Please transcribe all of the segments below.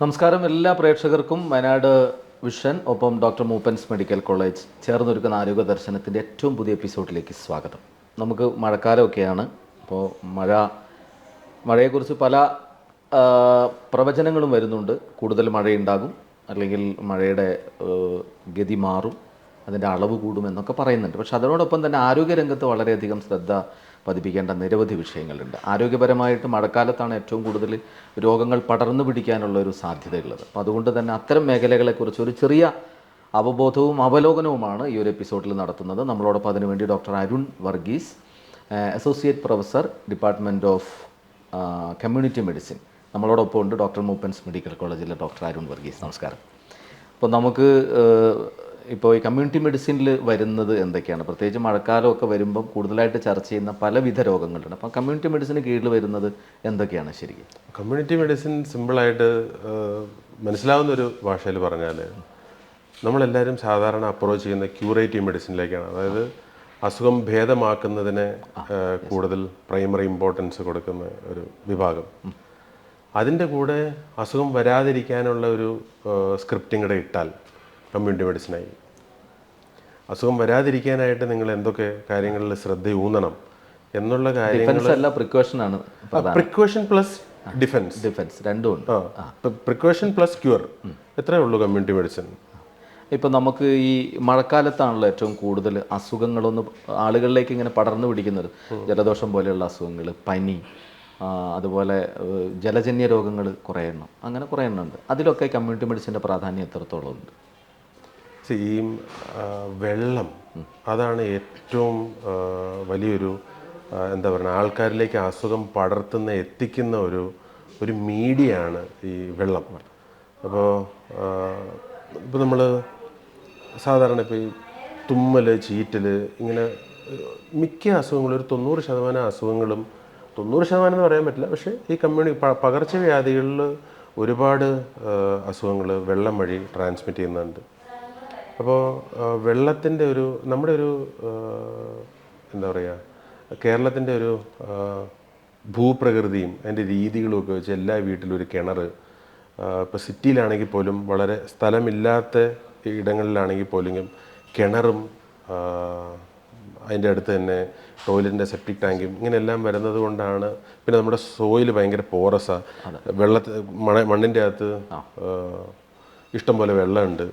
നമസ്കാരം. എല്ലാ പ്രേക്ഷകർക്കും വയനാട് വിഷൻ ഒപ്പം ഡോക്ടർ മൂപ്പൻസ് മെഡിക്കൽ കോളേജ് ചേർന്നൊരുക്കുന്ന ആരോഗ്യ ദർശനത്തിന്റെ ഏറ്റവും പുതിയ എപ്പിസോഡിലേക്ക് സ്വാഗതം. നമുക്ക് മഴക്കാലമൊക്കെയാണ്. അപ്പോൾ മഴ മഴയെക്കുറിച്ച് പല പ്രവചനങ്ങളും വരുന്നുണ്ട്. കൂടുതൽ മഴയുണ്ടാകും അല്ലെങ്കിൽ മഴയുടെ ഗതി മാറും അതിന്റെ അളവ് കൂടും എന്നൊക്കെ പറയുന്നുണ്ട്. പക്ഷെ അതിനോടൊപ്പം തന്നെ ആരോഗ്യരംഗത്ത് വളരെയധികം ശ്രദ്ധ പതിപ്പിക്കേണ്ട നിരവധി വിഷയങ്ങളുണ്ട്. ആരോഗ്യപരമായിട്ട് മഴക്കാലത്താണ് ഏറ്റവും കൂടുതൽ രോഗങ്ങൾ പടർന്നു പിടിക്കാനുള്ള ഒരു സാധ്യതയുള്ളത്. അപ്പോൾ അതുകൊണ്ട് തന്നെ അത്തരം മേഖലകളെക്കുറിച്ച് ഒരു ചെറിയ അവബോധവും അവലോകനവുമാണ് ഈ ഒരു എപ്പിസോഡിൽ നടത്തുന്നത്. നമ്മളോടൊപ്പം അതിനുവേണ്ടി doctor Arun Varghese associate professor department of community medicine. നമ്മളോടൊപ്പം ഉണ്ട് ഡോക്ടർ മൂപ്പൻസ് മെഡിക്കൽ കോളേജിലെ ഡോക്ടർ അരുൺ വർഗീസ്. നമസ്കാരം. അപ്പോൾ നമുക്ക് ഇപ്പോൾ ഈ കമ്മ്യൂണിറ്റി മെഡിസിനിൽ വരുന്നത് എന്തൊക്കെയാണ്? പ്രത്യേകിച്ച് മഴക്കാലമൊക്കെ വരുമ്പം കൂടുതലായിട്ട് ചർച്ച ചെയ്യുന്ന പലവിധ രോഗങ്ങളുണ്ട്. അപ്പം കമ്മ്യൂണിറ്റി മെഡിസിന് കീഴിൽ വരുന്നത് എന്തൊക്കെയാണ് ശരിക്കും? കമ്മ്യൂണിറ്റി മെഡിസിൻ സിമ്പിളായിട്ട് മനസ്സിലാവുന്ന ഒരു ഭാഷയിൽ പറഞ്ഞാൽ നമ്മളെല്ലാവരും സാധാരണ അപ്രോച്ച് ചെയ്യുന്ന ക്യൂറേറ്റീവ് മെഡിസിനിലേക്കാണ്. അതായത് അസുഖം ഭേദമാക്കുന്നതിന് കൂടുതൽ പ്രൈമറി ഇമ്പോർട്ടൻസ് കൊടുക്കുന്ന ഒരു വിഭാഗം. അതിന്റെ കൂടെ അസുഖം വരാതിരിക്കാനുള്ള ഒരു സ്ക്രിപ്റ്റിംഗ് കൂടെ ഇട്ടാൽ കമ്മ്യൂണിറ്റി മെഡിസിനായി. അസുഖം വരാതിരിക്കാനായിട്ട് നിങ്ങൾ എന്തൊക്കെ കാര്യങ്ങളിൽ ശ്രദ്ധയൂന്നണം എന്നുള്ള കാര്യങ്ങൾ അല്ല പ്രിക്കോഷൻ ആണ് പ്രിക്കോഷൻ പ്ലസ് ഡിഫൻസ് ഡിഫൻസ് രണ്ടും ഉണ്ട്. പ്രിക്കോഷൻ പ്ലസ് ക്യൂർ എത്രയേ ഉള്ളൂ കമ്മ്യൂണിറ്റി മെഡിസിൻ. ഇപ്പം നമുക്ക് ഈ മഴക്കാലത്താണല്ലോ ഏറ്റവും കൂടുതൽ അസുഖങ്ങളൊന്ന് ആളുകളിലേക്ക് ഇങ്ങനെ പടർന്നു പിടിക്കുന്നത്. ജലദോഷം പോലെയുള്ള അസുഖങ്ങൾ പനി അതുപോലെ ജലജന്യ രോഗങ്ങൾ കുറേ എണ്ണം അങ്ങനെ കുറേ എണ്ണം ഉണ്ട് അതിലൊക്കെ കമ്മ്യൂണിറ്റി മെഡിസിന്റെ പ്രാധാന്യം എത്രത്തോളം ഉണ്ട്? ഈ വെള്ളം അതാണ് ഏറ്റവും വലിയൊരു എന്താ പറയുക ആൾക്കാരിലേക്ക് അസുഖം പടർത്തുന്ന എത്തിക്കുന്ന ഒരു ഒരു മീഡിയയാണ് ഈ വെള്ളം. അപ്പോൾ ഇപ്പോൾ നമ്മൾ സാധാരണ ഇപ്പോൾ ഈ തുമ്മൽ ചീറ്റൽ ഇങ്ങനെ മിക്ക അസുഖങ്ങളും ഒരു തൊണ്ണൂറ് ശതമാനം അസുഖങ്ങളും തൊണ്ണൂറ് ശതമാനം എന്ന് പറയാൻ പറ്റില്ല പക്ഷേ ഈ കമ്മ്യൂണി പകർച്ചവ്യാധികളിൽ ഒരുപാട് അസുഖങ്ങൾ വെള്ളം വഴി ട്രാൻസ്മിറ്റ് ചെയ്യുന്നുണ്ട്. അപ്പോൾ വെള്ളത്തിന്റെ ഒരു നമ്മുടെ ഒരു എന്താ പറയുക കേരളത്തിന്റെ ഒരു ഭൂപ്രകൃതിയും അതിന്റെ രീതികളും ഒക്കെ വെച്ച് എല്ലാ വീട്ടിലും ഒരു കിണർ ഇപ്പോൾ സിറ്റിയിലാണെങ്കിൽ പോലും വളരെ സ്ഥലമില്ലാത്ത ഇടങ്ങളിലാണെങ്കിൽ പോലും കിണറും അതിന്റെ അടുത്ത് തന്നെ ടോയ്ലറ്റിന്റെ സെപ്റ്റിക് ടാങ്കും ഇങ്ങനെയെല്ലാം വരുന്നത് കൊണ്ടാണ് പിന്നെ നമ്മുടെ സോയിൽ ഭയങ്കര പോറസാണ് വെള്ളത്തിൽ മണ മണ്ണിന്റെ അകത്ത് ഇഷ്ടംപോലെ ഇഷ്ടം പോലെ വെള്ളമുണ്ട്.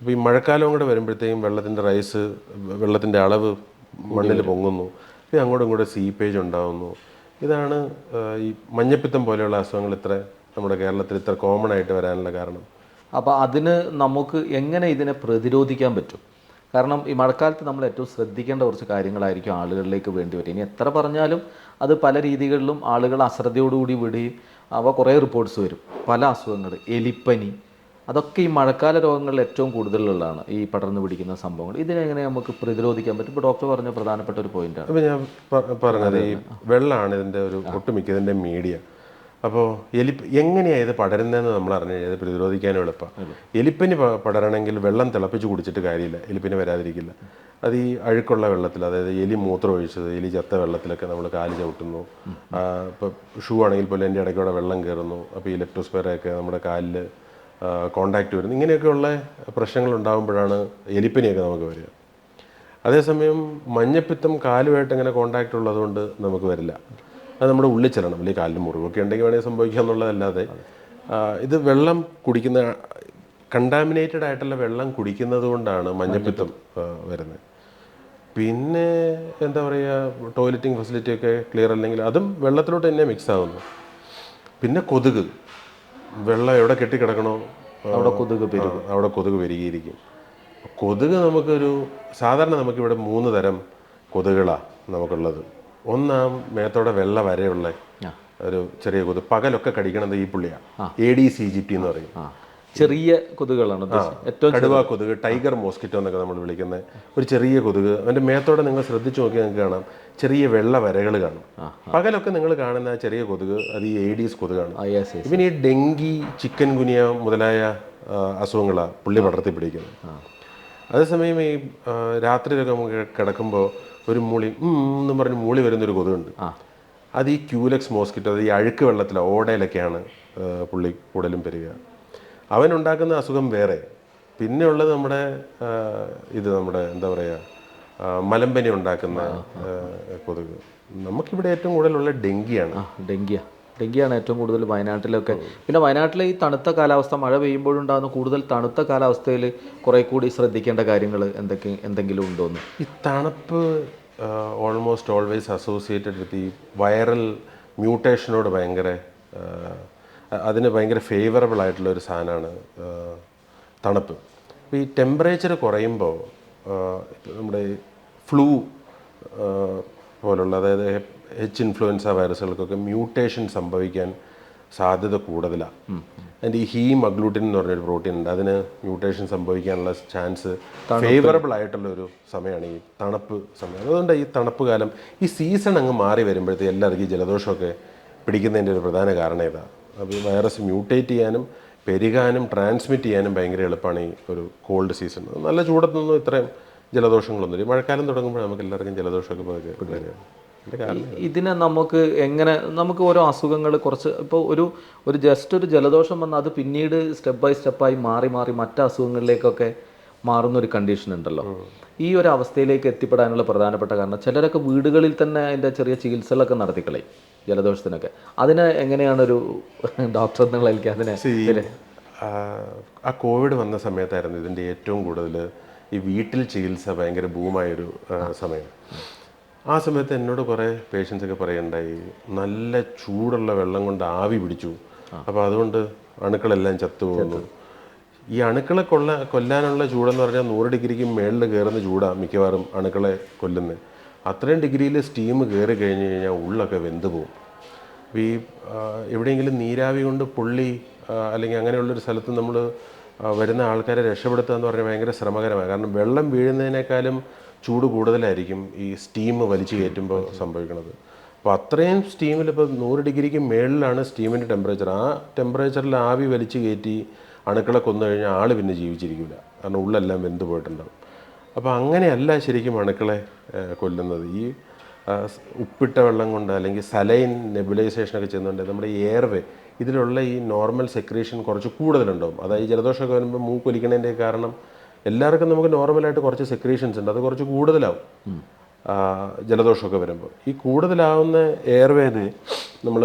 അപ്പോൾ ഈ മഴക്കാലം അങ്ങോട്ട് വരുമ്പോഴത്തേക്കും വെള്ളത്തിന്റെ റൈസ് വെള്ളത്തിന്റെ അളവ് മണ്ണിൽ പൊങ്ങുന്നു. പിന്നെ അങ്ങോട്ടും ഇങ്ങോട്ടും സീപ്പേജ് ഉണ്ടാകുന്നു ഇതാണ് ഈ മഞ്ഞപ്പിത്തം പോലെയുള്ള അസുഖങ്ങൾ ഇത്ര നമ്മുടെ കേരളത്തിൽ ഇത്ര കോമൺ ആയിട്ട് വരാനുള്ള കാരണം. അപ്പോൾ അതിന് നമുക്ക് എങ്ങനെ ഇതിനെ പ്രതിരോധിക്കാൻ പറ്റും? കാരണം ഈ മഴക്കാലത്ത് നമ്മൾ ഏറ്റവും ശ്രദ്ധിക്കേണ്ട കുറച്ച് കാര്യങ്ങളായിരിക്കും ആളുകളിലേക്ക് വേണ്ടി വരും ഇനി എത്ര പറഞ്ഞാലും അത് പല രീതികളിലും ആളുകൾ അശ്രദ്ധയോടുകൂടി വിടുകയും അവ കുറേ റിപ്പോർട്ട്സ് വരും. പല അസുഖങ്ങൾ എലിപ്പനി അതൊക്കെ ഈ മഴക്കാല രോഗങ്ങളിൽ ഏറ്റവും കൂടുതലുള്ളതാണ് ഈ പടർന്നു പിടിക്കുന്ന സംഭവങ്ങൾ. ഇതിനെങ്ങനെ നമുക്ക് പ്രതിരോധിക്കാൻ പറ്റും? ഇപ്പോൾ ഡോക്ടർ പറഞ്ഞ പ്രധാനപ്പെട്ട ഒരു പോയിന്റാണ് അപ്പോൾ ഞാൻ പറഞ്ഞത് ഈ വെള്ളമാണ് ഇതിന്റെ ഒരു ഒട്ടുമിക്ക ഇതിന്റെ മീഡിയ. അപ്പോൾ എലി എങ്ങനെയാണ് ഇത് പടരുന്നതെന്ന് നമ്മൾ അറിഞ്ഞു കഴിഞ്ഞാൽ പ്രതിരോധിക്കാനും എളുപ്പം. എലിപ്പനി പടരണമെങ്കിൽ വെള്ളം തിളപ്പിച്ച് കുടിച്ചിട്ട് കാര്യമില്ല. എലിപ്പനി വരാതിരിക്കില്ല. അത് ഈ അഴുക്കുള്ള വെള്ളത്തിൽ അതായത് എലി മൂത്രം ഒഴിച്ചത് എലി ചത്ത വെള്ളത്തിലൊക്കെ നമ്മൾ കാൽ ചവിട്ടുന്നു. ഇപ്പോൾ ഷൂ ആണെങ്കിൽ പോലും എന്റെ ഇടയ്ക്കൂടെ വെള്ളം കയറുന്നു. അപ്പോൾ ഈ ലെപ്റ്റോസ്പെയറൊക്കെ നമ്മുടെ കാലിൽ കോണ്ടാക്റ്റ് വരുന്നത് ഇങ്ങനെയൊക്കെയുള്ള പ്രശ്നങ്ങൾ ഉണ്ടാകുമ്പോഴാണ് എലിപ്പനിയൊക്കെ നമുക്ക് വരിക. അതേസമയം മഞ്ഞപ്പിത്തം കാലുമായിട്ട് ഇങ്ങനെ കോണ്ടാക്റ്റ് ഉള്ളതുകൊണ്ട് നമുക്ക് വരില്ല. അത് നമ്മുടെ ഉള്ളിൽ ചെല്ലണം. അല്ലെങ്കിൽ കാലിൽ മുറിവൊക്കെ ഉണ്ടെങ്കിൽ വേണമെങ്കിൽ സംഭവിക്കുക എന്നുള്ളതല്ലാതെ ഇത് വെള്ളം കുടിക്കുന്ന കണ്ടാമിനേറ്റഡ് ആയിട്ടുള്ള വെള്ളം കുടിക്കുന്നത് കൊണ്ടാണ് മഞ്ഞപ്പിത്തം വരുന്നത്. പിന്നെ എന്താ പറയുക ടോയ്ലറ്റിംഗ് ഫെസിലിറ്റി ഒക്കെ ക്ലിയർ അല്ലെങ്കിൽ അതും വെള്ളത്തിലോട്ട് തന്നെ മിക്സ് ആകുന്നു പിന്നെ കൊതുക്. വെള്ളം എവിടെ കെട്ടിക്കിടക്കണോ? അവിടെ കൊതുക് അവിടെ കൊതുക് പെരുകിയിരിക്കും. കൊതുക് നമുക്കൊരു സാധാരണ നമുക്കിവിടെ മൂന്ന് തരം കൊതുകുകളാണ് നമുക്കുള്ളത്. ഒന്നാം മേത്തോടെ വെള്ള വരെയുള്ള ഒരു ചെറിയ കൊതുക്. പകലൊക്കെ കടിക്കണത് ഈ പുള്ളിയാണ് A D C G T എന്ന് പറയും. ചെറിയ കൊതുകുകളാണ് ഏറ്റവും കടുവ കൊതുക് ടൈഗർ മോസ്കിറ്റോ എന്നൊക്കെ നമ്മൾ വിളിക്കുന്നത് ഒരു ചെറിയ കൊതുക്. അതിന്റെ മേത്തോടെ നിങ്ങൾ ശ്രദ്ധിച്ചു നോക്കിയാൽ നിങ്ങൾക്ക് കാണാം. ചെറിയ വെള്ള വരകൾ കാണും. പകലൊക്കെ നിങ്ങൾ കാണുന്ന ചെറിയ കൊതുക് അത് ഈ എയ്ഡീസ് കൊതുകാണ് ഇവന് ഈ ഡെങ്കി ചിക്കൻ ഗുനിയ മുതലായ അസുഖങ്ങളാണ് പുള്ളി പടർത്തി പിടിക്കുന്നത്. അതേസമയം ഈ രാത്രി രാത്രിയിലൊക്കെ നമുക്ക് കിടക്കുമ്പോൾ ഒരു മൂളി എന്ന് പറഞ്ഞ് മൂളി വരുന്നൊരു കൊതുകുണ്ട്. അത് ഈ ക്യൂലക്സ് മോസ്കിറ്റോ അത് ഈ അഴുക്ക് വെള്ളത്തിലോ ഓടയിലൊക്കെയാണ് പുള്ളി കൂടുതലും പെരുക. അവനുണ്ടാക്കുന്ന അസുഖം വേറെ. പിന്നെ ഉള്ളത് നമ്മുടെ ഇത് നമ്മുടെ എന്താ പറയുക മലമ്പനി ഉണ്ടാക്കുന്ന കൊതുക്. നമുക്കിവിടെ ഏറ്റവും കൂടുതലുള്ള ഡെങ്കിയാണ്. ഡെങ്കിയ. ഡെങ്കിയാണ് ഏറ്റവും കൂടുതൽ വയനാട്ടിലൊക്കെ. പിന്നെ വയനാട്ടിലെ ഈ തണുത്ത കാലാവസ്ഥ മഴ പെയ്യുമ്പോഴുണ്ടാകുന്ന കൂടുതൽ തണുത്ത കാലാവസ്ഥയിൽ കുറെ കൂടി ശ്രദ്ധിക്കേണ്ട കാര്യങ്ങൾ എന്തൊക്കെ എന്തെങ്കിലും ഉണ്ടോന്ന്? ഈ തണുപ്പ് ഓൾമോസ്റ്റ് ഓൾവേസ് അസോസിയേറ്റഡ് വിത്ത് ഈ വൈറൽ മ്യൂട്ടേഷനോട് ഭയങ്കര അതിന് ഭയങ്കര ഫേവറബിൾ ആയിട്ടുള്ള ഒരു സാധനമാണ് തണുപ്പ്. അപ്പോൾ ഈ ടെമ്പറേച്ചർ കുറയുമ്പോൾ നമ്മുടെ ഫ്ലൂ പോലുള്ള അതായത് എച്ച് ഇൻഫ്ലുവൻസ വൈറസുകൾക്കൊക്കെ മ്യൂട്ടേഷൻ സംഭവിക്കാൻ സാധ്യത കൂടുതലാണ് അതിന്റെ ഈ ഹീം അഗ്ലൂട്ടിൻ എന്ന് പറഞ്ഞൊരു പ്രോട്ടീൻ ഉണ്ട്. അതിന് മ്യൂട്ടേഷൻ സംഭവിക്കാനുള്ള ചാൻസ് ഫേവറബിൾ ആയിട്ടുള്ള ഒരു സമയമാണ് ഈ തണുപ്പ് സമയം. അതുകൊണ്ട് ഈ തണുപ്പ് കാലം ഈ സീസൺ അങ്ങ് മാറി വരുമ്പോഴത്തേക്ക് എല്ലാവർക്കും ഈ ജലദോഷമൊക്കെ പിടിക്കുന്നതിന്റെ ഒരു പ്രധാന കാരണം ഇതാണ് അപ്പോൾ ഈ വൈറസ് മ്യൂട്ടേറ്റ് ചെയ്യാനും പെരുകാനും ട്രാൻസ്മിറ്റ് ചെയ്യാനും ഭയങ്കര എളുപ്പമാണ് ഈ ഒരു കോൾഡ് സീസൺ നല്ല ചൂടത്തൊന്നും ഇത്രയും ജലദോഷങ്ങളൊന്നുമില്ല ഈ മഴക്കാലം തുടങ്ങുമ്പോൾ നമുക്ക് എല്ലാവർക്കും ജലദോഷമൊക്കെ വരികയാണ് ഇതിനെ നമുക്ക് എങ്ങനെ നമുക്ക് ഓരോ അസുഖങ്ങൾ കുറച്ച് ഇപ്പോൾ ഒരു ഒരു ജസ്റ്റ് ഒരു ജലദോഷം വന്നാൽ അത് പിന്നീട് സ്റ്റെപ്പ് ബൈ സ്റ്റെപ്പായി മാറി മാറി മറ്റ് അസുഖങ്ങളിലേക്കൊക്കെ മാറുന്ന ഒരു കണ്ടീഷൻ ഉണ്ടല്ലോ. ഈ ഒരു അവസ്ഥയിലേക്ക് എത്തിപ്പെടാനുള്ള പ്രധാനപ്പെട്ട കാരണം ചിലരൊക്കെ വീടുകളിൽ തന്നെ അതിന്റെ ചെറിയ ചികിത്സകളൊക്കെ നടത്തിക്കളയും. ജലദോഷത്തിനൊക്കെ. അതിന് എങ്ങനെയാണ് ഒരു ഡോക്ടർ എന്നുള്ള എനിക്ക് അതിനെ ആ, കോവിഡ് വന്ന സമയത്തായിരുന്നു ഇതിന്റെ ഏറ്റവും കൂടുതൽ ഈ വീട്ടിൽ ചികിത്സ ഭയങ്കര ബൂമായൊരു ആ, സമയം. ആ സമയത്ത് എന്നോട് കുറേ പേഷ്യൻസ് ഒക്കെ പറയുണ്ടായി നല്ല ചൂടുള്ള വെള്ളം കൊണ്ട് ആവി പിടിച്ചു. അപ്പോൾ അതുകൊണ്ട് അണുക്കളെല്ലാം ചത്തുപോകുന്നു ഈ അണുക്കളെ കൊള്ള കൊല്ലാനുള്ള ചൂടെന്ന് പറഞ്ഞാൽ നൂറ് ഡിഗ്രിക്ക് മേളിൽ കയറുന്ന ചൂടാണ് മിക്കവാറും അണുക്കളെ കൊല്ലുന്നത് അത്രയും ഡിഗ്രിയിൽ സ്റ്റീം കയറി കഴിഞ്ഞ് കഴിഞ്ഞാൽ ഉള്ളൊക്കെ വെന്ത് പോകും അപ്പോൾ ഈ എവിടെയെങ്കിലും നീരാവി കൊണ്ട് പൊള്ളി അല്ലെങ്കിൽ അങ്ങനെയുള്ളൊരു സ്ഥലത്ത് നമ്മൾ വരുന്ന ആൾക്കാരെ രക്ഷപ്പെടുത്തുക എന്ന് പറഞ്ഞാൽ ഭയങ്കര ശ്രമകരമാണ്. കാരണം വെള്ളം വീഴുന്നതിനേക്കാളും ചൂട് കൂടുതലായിരിക്കും ഈ സ്റ്റീം വലിച്ചു കയറ്റുമ്പോൾ സംഭവിക്കുന്നത്. അപ്പോൾ അത്രയും സ്റ്റീമിൽ ഇപ്പോൾ നൂറ് ഡിഗ്രിക്ക് മേളിലാണ് സ്റ്റീമിന്റെ ടെമ്പറേച്ചർ. ആ ടെമ്പറേച്ചറിൽ ആവി വലിച്ചു കയറ്റി അണുക്കളെ കൊന്നു കഴിഞ്ഞാൽ ആൾ പിന്നെ ജീവിച്ചിരിക്കില്ല. കാരണം ഉള്ളെല്ലാം വെന്ത് പോയിട്ടുണ്ടാവും. അപ്പോൾ അങ്ങനെയല്ല ശരിക്കും അണുക്കളെ കൊല്ലുന്നത്. ഈ ഉപ്പിട്ട വെള്ളം കൊണ്ട് അല്ലെങ്കിൽ സലൈൻ നെബുലൈസേഷനൊക്കെ ചെയ്യുന്നുണ്ട് നമ്മുടെ എയർവേ ഇതിലുള്ള ഈ നോർമൽ സെക്രീഷൻ കുറച്ച് കൂടുതലുണ്ടാവും. അതായത് ജലദോഷമൊക്കെ വരുമ്പോൾ മൂക്കൊലിക്കണതിന്റെ കാരണം എല്ലാവർക്കും നമുക്ക് നോർമലായിട്ട് കുറച്ച് സെക്രീഷൻസ് ഉണ്ട്. അത് കുറച്ച് കൂടുതലാവും. ജലദോഷമൊക്കെ വരുമ്പോൾ ഈ കൂടുതലാവുന്ന എയർവേന് നമ്മൾ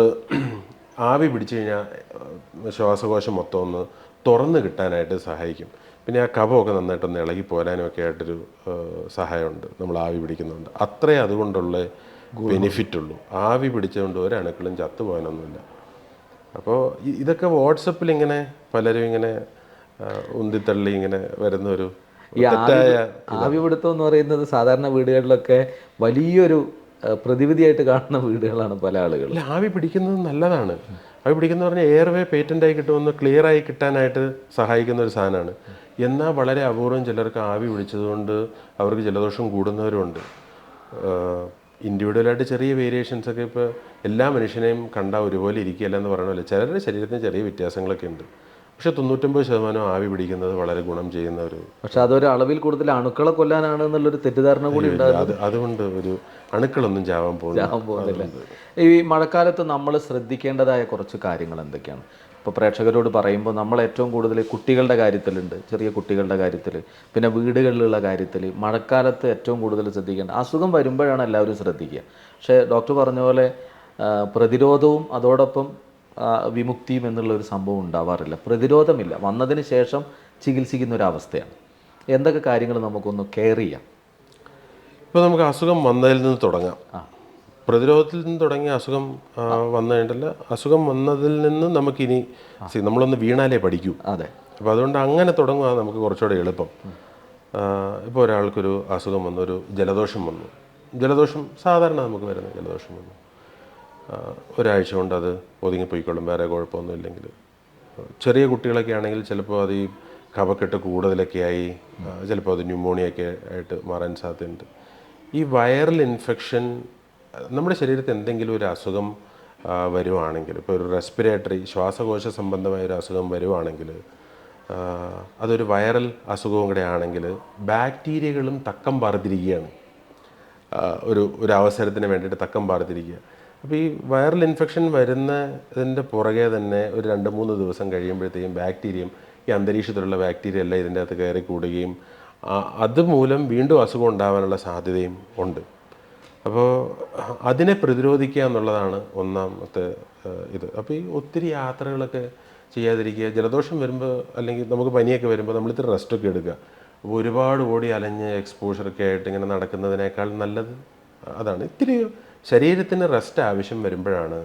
ആവി പിടിച്ചു കഴിഞ്ഞാൽ ശ്വാസകോശം മൊത്തം ഒന്ന് തുറന്ന് കിട്ടാനായിട്ട് സഹായിക്കും. പിന്നെ ആ കഫമൊക്കെ നന്നായിട്ടൊന്ന് ഇളകി പോരാനും ഒക്കെ ആയിട്ടൊരു സഹായമുണ്ട്. നമ്മൾ ആവി പിടിക്കുന്നുണ്ട്. അത്രേ അതുകൊണ്ടുള്ള ബെനിഫിറ്റ് ഉള്ളൂ ആവി പിടിച്ചതുകൊണ്ട് ഒരു അണുക്കളും ചത്തുപോകാനൊന്നുമില്ല അപ്പോൾ ഇതൊക്കെ വാട്സപ്പിൽ ഇങ്ങനെ പലരും ഇങ്ങനെ ഉന്തിത്തള്ളി ഇങ്ങനെ വരുന്ന ഒരു തെറ്റായ ആവി പിടുത്തം എന്ന് പറയുന്നത് സാധാരണ വീടുകളിലൊക്കെ വലിയൊരു പ്രതിവിധിയായിട്ട് കാണുന്ന വീടുകളാണ് പല ആളുകളും. ആവി പിടിക്കുന്നത് നല്ലതാണ്. ആവി പിടിക്കുന്ന പറഞ്ഞാൽ എയർവേ പേറ്റന്റ് ആയി കിട്ടുമെന്ന് ക്ലിയർ ആയി കിട്ടാനായിട്ട് സഹായിക്കുന്ന ഒരു സാധനമാണ്. എന്നാൽ വളരെ അപൂർവം ചിലർക്ക് ആവി പിടിച്ചതുകൊണ്ട് അവർക്ക് ജലദോഷം കൂടുന്നവരുമുണ്ട് ഇൻഡിവിജ്വലായിട്ട് ചെറിയ വേരിയേഷൻസ് ഒക്കെ ഇപ്പോൾ എല്ലാ മനുഷ്യനെയും കണ്ടാൽ ഒരുപോലെ ഇരിക്കുകയല്ല എന്ന് പറയണമല്ലോ ചിലരുടെ ശരീരത്തിന് ചെറിയ വ്യത്യാസങ്ങളൊക്കെ ഉണ്ട്. പക്ഷേ തൊണ്ണൂറ്റൊമ്പത് ശതമാനം ആവി പിടിക്കുന്നത് വളരെ ഗുണം ചെയ്യുന്ന ഒരു പക്ഷെ അതൊരു അളവിൽ കൂടുതൽ അണുക്കളെ കൊല്ലാനാണ് എന്നുള്ളൊരു തെറ്റിദ്ധാരണ കൂടി ഉണ്ടാകും അതുകൊണ്ട് ഒരു അണുക്കളൊന്നും ചാവാൻ പോകുന്നു പോകുന്നില്ല. ഈ മഴക്കാലത്ത് നമ്മൾ ശ്രദ്ധിക്കേണ്ടതായ കുറച്ച് കാര്യങ്ങൾ എന്തൊക്കെയാണ്? ഇപ്പോൾ പ്രേക്ഷകരോട് പറയുമ്പോൾ നമ്മൾ ഏറ്റവും കൂടുതൽ കുട്ടികളുടെ കാര്യത്തിലുണ്ട് ചെറിയ കുട്ടികളുടെ കാര്യത്തിൽ പിന്നെ വീടുകളിലുള്ള കാര്യത്തിൽ മഴക്കാലത്ത് ഏറ്റവും കൂടുതൽ ശ്രദ്ധിക്കേണ്ട അസുഖം വരുമ്പോഴാണ് എല്ലാവരും ശ്രദ്ധിക്കുക. പക്ഷേ ഡോക്ടർ പറഞ്ഞ പോലെ പ്രതിരോധവും അതോടൊപ്പം വിമുക്തിയും എന്നുള്ള ഒരു സംഭവം ഉണ്ടാവാറില്ല. പ്രതിരോധമില്ല. വന്നതിന് ശേഷം ചികിത്സിക്കുന്ന ഒരു അവസ്ഥയാണ് എന്തൊക്കെ കാര്യങ്ങൾ നമുക്കൊന്ന് കെയർ ചെയ്യാം? ഇപ്പോൾ നമുക്ക് അസുഖം വന്നതിൽ നിന്ന് തുടങ്ങാം. പ്രതിരോധത്തിൽ നിന്ന് തുടങ്ങിയ അസുഖം ആ, വന്നു കഴിഞ്ഞിട്ടല്ല അസുഖം വന്നതിൽ നിന്ന് നമുക്കിനി സി നമ്മളൊന്ന് വീണാലേ പഠിക്കൂ. അതെ. അപ്പോൾ അതുകൊണ്ട് അങ്ങനെ തുടങ്ങുക നമുക്ക് കുറച്ചുകൂടെ എളുപ്പം. ഇപ്പോൾ ഒരാൾക്കൊരു അസുഖം വന്നു ഒരു ജലദോഷം വന്നു. ജലദോഷം സാധാരണ നമുക്ക് വരുന്ന ജലദോഷം വന്നു. ഒരാഴ്ച കൊണ്ട് അത് ഒതുങ്ങിപ്പോയിക്കൊള്ളും വേറെ കുഴപ്പമൊന്നും ഇല്ലെങ്കിൽ. ചെറിയ കുട്ടികളൊക്കെ ആണെങ്കിൽ ചിലപ്പോൾ അത് ഈ കഫക്കെട്ട് കൂടുതലൊക്കെ ആയി ചിലപ്പോൾ അത് ന്യൂമോണിയൊക്കെ ആയിട്ട് മാറാൻ സാധ്യതയുണ്ട്. ഈ വൈറൽ ഇൻഫെക്ഷൻ നമ്മുടെ ശരീരത്തിൽ എന്തെങ്കിലും ഒരു അസുഖം വരുവാണെങ്കിൽ ഇപ്പോൾ ഒരു റെസ്പിറേറ്ററി ശ്വാസകോശ സംബന്ധമായ ഒരു അസുഖം വരുവാണെങ്കിൽ അതൊരു വൈറൽ അസുഖവും കൂടെ ആണെങ്കിൽ ബാക്ടീരിയകളും തക്കം പാർത്തിരിക്കുകയാണ്. ഒരു ഒരു അവസരത്തിന് വേണ്ടിയിട്ട് തക്കം പാർത്തിരിക്കുക. അപ്പോൾ ഈ വൈറൽ ഇൻഫെക്ഷൻ വരുന്നതിന്റെ പുറകെ തന്നെ ഒരു രണ്ട് മൂന്ന് ദിവസം കഴിയുമ്പോഴത്തേക്കും ബാക്ടീരിയം ഈ അന്തരീക്ഷത്തിലുള്ള ബാക്ടീരിയ എല്ലാം ഇതിന്റെ അകത്ത് കയറി കൂടുകയും അതുമൂലം വീണ്ടും അസുഖം ഉണ്ടാകാനുള്ള സാധ്യതയും ഉണ്ട്. അപ്പോൾ അതിനെ പ്രതിരോധിക്കുക എന്നുള്ളതാണ് ഒന്നാമത്തെ ഇത്. അപ്പോൾ ഈ ഒത്തിരി യാത്രകളൊക്കെ ചെയ്യാതിരിക്കുക ജലദോഷം വരുമ്പോൾ അല്ലെങ്കിൽ നമുക്ക് പനിയൊക്കെ വരുമ്പോൾ നമ്മൾ ഇത്തിരി റെസ്റ്റൊക്കെ എടുക്കുക. അപ്പോൾ ഒരുപാട് ഓടി അലഞ്ഞ് എക്സ്പോഷറൊക്കെ ആയിട്ട് ഇങ്ങനെ നടക്കുന്നതിനേക്കാൾ നല്ലത് അതാണ്. ഇത്തിരി ശരീരത്തിന് റെസ്റ്റ് ആവശ്യം വരുമ്പോഴാണ്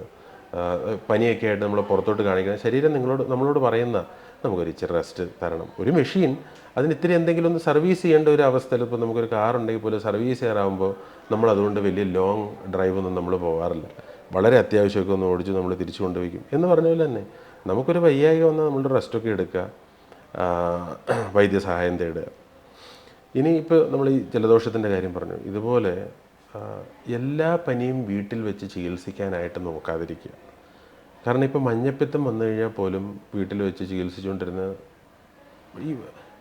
പനിയൊക്കെ ആയിട്ട് നമ്മൾ പുറത്തോട്ട് കാണിക്കുന്നത്. ശരീരം നിങ്ങളോട് നമ്മളോട് പറയുന്ന നമുക്കൊരു ഇച്ചിരി റെസ്റ്റ് തരണം. ഒരു മെഷീൻ അതിന് ഇത്തിരി എന്തെങ്കിലും ഒന്ന് സർവീസ് ചെയ്യേണ്ട ഒരു അവസ്ഥയിൽ ഇപ്പോൾ നമുക്കൊരു കാർ ഉണ്ടെങ്കിൽ പോലും സർവീസ് ചെയ്യാറാകുമ്പോൾ നമ്മൾ അതുകൊണ്ട് വലിയ ലോങ് ഡ്രൈവ് ഒന്നും നമ്മൾ പോകാറില്ല വളരെ അത്യാവശ്യമൊക്കെ ഒന്ന് ഓടിച്ച് നമ്മൾ തിരിച്ചു കൊണ്ടുപോയിക്കും. എന്ന് പറഞ്ഞ പോലെ തന്നെ നമുക്കൊരു വയ്യായിക വന്നാൽ നമ്മളുടെ റെസ്റ്റൊക്കെ എടുക്കുക വൈദ്യസഹായം തേടുക. ഇനി ഇപ്പോൾ നമ്മൾ ഈ ജലദോഷത്തിന്റെ കാര്യം പറഞ്ഞു. ഇതുപോലെ എല്ലാ പനിയും വീട്ടിൽ വെച്ച് ചികിത്സിക്കാനായിട്ട് നോക്കാതിരിക്കുക. കാരണം ഇപ്പോൾ മഞ്ഞപ്പിത്തം വന്നു കഴിഞ്ഞാൽ പോലും വീട്ടിൽ വെച്ച് ചികിത്സിച്ചുകൊണ്ടിരുന്ന ഈ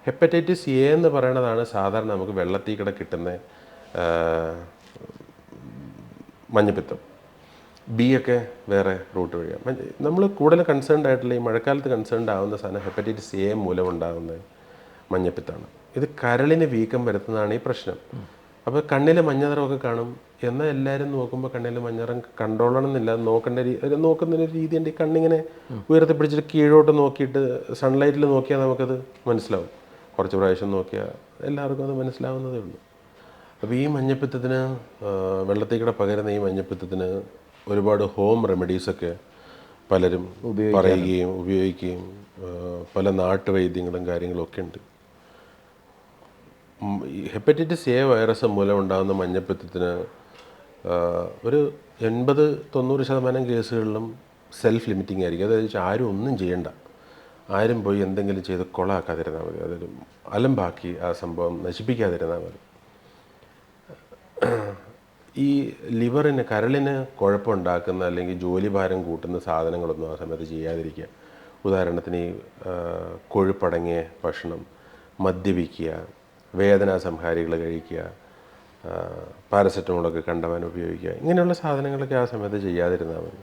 ഹെപ്പറ്റൈറ്റിസ് എ എന്ന് പറയുന്നതാണ് സാധാരണ നമുക്ക് വെള്ളത്തിൽ കൂടെ കിട്ടുന്ന മഞ്ഞപ്പിത്തം. ബി ഒക്കെ വേറെ റൂട്ട് വഴിയാണ്. നമ്മൾ കൂടുതൽ കൺസേൺഡ് ആയിട്ടുള്ള ഈ മഴക്കാലത്ത് കൺസേൺഡ് ആവുന്ന സാധനം ഹെപ്പറ്റൈറ്റിസ് എ മൂലം ഉണ്ടാകുന്ന മഞ്ഞപ്പിത്താണ് ഇത് കരളിന് വീക്കം വരുത്തുന്നതാണ് ഈ പ്രശ്നം. അപ്പോൾ കണ്ണിൽ മഞ്ഞനിറമൊക്കെ കാണും. എന്നാൽ എല്ലാവരും നോക്കുമ്പോൾ കണ്ണിൽ മഞ്ഞനിറം കണ്ടോളണമെന്നില്ല നോക്കേണ്ട രീതി നോക്കുന്ന ഒരു രീതി ഈ കണ്ണിങ്ങനെ ഉയർത്തി പിടിച്ചിട്ട് കീഴോട്ട് നോക്കിയിട്ട് സൺലൈറ്റിൽ നോക്കിയാൽ നമുക്കത് മനസ്സിലാവും. കുറച്ച് പ്രാവശ്യം നോക്കിയാൽ എല്ലാവർക്കും അത് മനസ്സിലാവുന്നതേ ഉള്ളൂ. അപ്പോൾ ഈ മഞ്ഞപ്പിത്തത്തിന് ആ, വെള്ളത്തിൽ കൂടെ പകരുന്ന ഈ മഞ്ഞപ്പിത്തത്തിന് ഒരുപാട് ഹോം റെമഡീസൊക്കെ പലരും പറയുകയും ഉപയോഗിക്കുകയും പല നാട്ടുവൈദ്യങ്ങളും കാര്യങ്ങളും ഒക്കെ ഉണ്ട്. ഹെപ്പറ്റൈറ്റിസ് എ വൈറസ് മൂലമുണ്ടാകുന്ന മഞ്ഞപ്പിത്തത്തിന് ഒരു എൺപത് തൊണ്ണൂറ് ശതമാനം കേസുകളിലും സെൽഫ് ലിമിറ്റിംഗ് ആയിരിക്കും. അതായത് ആരും ഒന്നും ചെയ്യണ്ട. ആരും പോയി എന്തെങ്കിലും ചെയ്ത് കൊളാക്കാതിരുന്നാൽ മതി. അതൊരു അലമ്പാക്കി ആ സംഭവം നശിപ്പിക്കാതിരുന്നാൽ മതി. ഈ ലിവറിന് കരളിന് കുഴപ്പമുണ്ടാക്കുന്ന അല്ലെങ്കിൽ ജോലി ഭാരം കൂട്ടുന്ന സാധനങ്ങളൊന്നും ആ സമയത്ത് ചെയ്യാതിരിക്കുക. ഉദാഹരണത്തിന് ഈ കൊഴുപ്പടങ്ങിയ ഭക്ഷണം മദ്യപിക്കുക വേദനാ സംഹാരികൾ കഴിക്കുക പാരസെറ്റമോളൊക്കെ കണ്ടവാൻ ഉപയോഗിക്കുക ഇങ്ങനെയുള്ള സാധനങ്ങളൊക്കെ ആ സമയത്ത് ചെയ്യാതിരുന്നാൽ മതി.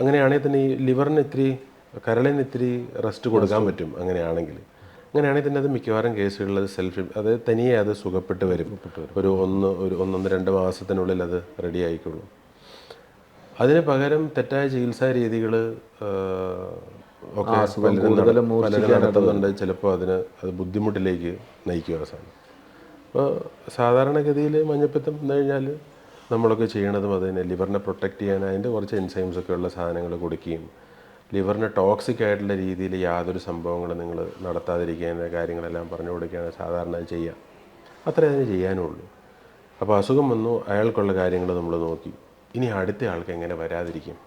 അങ്ങനെയാണെങ്കിൽ തന്നെ ഈ ലിവറിന് ഇത്തിരി കരളിന് ഇത്തിരി റെസ്റ്റ് കൊടുക്കാൻ പറ്റും അങ്ങനെയാണെങ്കിൽ. അങ്ങനെയാണെങ്കിൽ തന്നെ അത് മിക്കവാറും കേസുകളിൽ അത് സെൽഫ് അത് തനിയെ അത് സുഖപ്പെട്ട് വരും. ഒരു ഒന്ന് ഒരു ഒന്നൊന്ന് രണ്ട് മാസത്തിനുള്ളിൽ അത് റെഡി ആയിക്കോളും അതിന് പകരം തെറ്റായ ചികിത്സാ രീതികൾ പലരും നടത്തുന്നുണ്ട്. ചിലപ്പോൾ അതിന് അത് ബുദ്ധിമുട്ടിലേക്ക് നയിക്കുകയാണ് അവസാനം. അപ്പോൾ സാധാരണഗതിയിൽ മഞ്ഞപ്പിത്തം എന്ന് കഴിഞ്ഞാൽ നമ്മളൊക്കെ ചെയ്യണതും അത് തന്നെ. ലിവറിനെ പ്രൊട്ടക്റ്റ് ചെയ്യാൻ അതിന്റെ കുറച്ച് എൻസൈംസ് ഒക്കെ ഉള്ള സാധനങ്ങൾ കൊടുക്കുകയും ലിവറിന് ടോക്സിക് ആയിട്ടുള്ള രീതിയിൽ യാതൊരു സംഭവങ്ങളും നിങ്ങൾ നടത്താതിരിക്കാൻ കാര്യങ്ങളെല്ലാം പറഞ്ഞു കൊടുക്കുകയാണ് സാധാരണ ചെയ്യാം ചെയ്യുക. അത്രേ അതിന് ചെയ്യാനുള്ളൂ. അപ്പോൾ അസുഖം വന്നു അയാൾക്കുള്ള കാര്യങ്ങൾ നമ്മൾ നോക്കി. ഇനി അടുത്ത ആൾക്ക് എങ്ങനെ വരാതിരിക്കും?